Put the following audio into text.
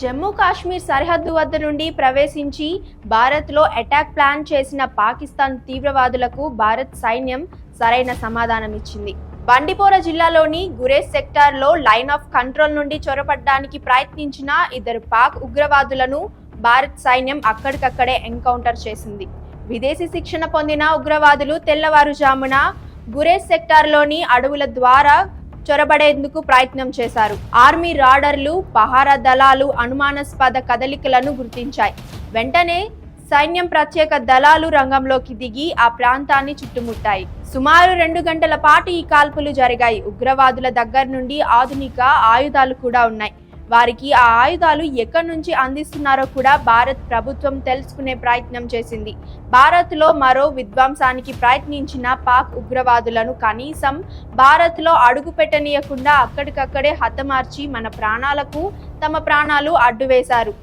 జమ్మూ కాశ్మీర్ సరిహద్దు వద్ద నుండి ప్రవేశించి భారత్లో అటాక్ ప్లాన్ చేసిన పాకిస్తాన్ తీవ్రవాదులకు భారత్ సైన్యం సరైన సమాధానం ఇచ్చింది. బండిపోర జిల్లాలోని గురేజ్ సెక్టార్లో లైన్ ఆఫ్ కంట్రోల్ నుండి చొరబడ్డానికి ప్రయత్నించిన ఇద్దరు పాక్ ఉగ్రవాదులను భారత్ సైన్యం అక్కడికక్కడే ఎన్కౌంటర్ చేసింది. విదేశీ శిక్షణ పొందిన ఉగ్రవాదులు తెల్లవారుజామున గురేజ్ సెక్టార్లోని అడవుల ద్వారా చొరబడేందుకు ప్రయత్నం చేశారు. ఆర్మీ రాడర్లు పహారా దళాలు అనుమానాస్పద కదలికలను గుర్తించాయి. వెంటనే సైన్యం ప్రత్యేక దళాలు రంగంలోకి దిగి ఆ ప్రాంతాన్ని చుట్టుముట్టాయి. సుమారు రెండు గంటల పాటు ఈ కాల్పులు జరిగాయి. ఉగ్రవాదుల దగ్గర నుండి ఆధునిక ఆయుధాలు కూడా ఉన్నాయి. వారికి ఆ ఆయుధాలు ఎక్కడి నుంచి అందిస్తున్నారో కూడా భారత్ ప్రభుత్వం తెలుసుకునే ప్రయత్నం చేసింది. భారత్లో మరో విధ్వంసానికి ప్రయత్నించిన పాక్ ఉగ్రవాదులను కనీసం భారత్లో అడుగు పెట్టనీయకుండా అక్కడికక్కడే హతమార్చి మన ప్రాణాలకు తమ ప్రాణాలు అడ్డువేశారు.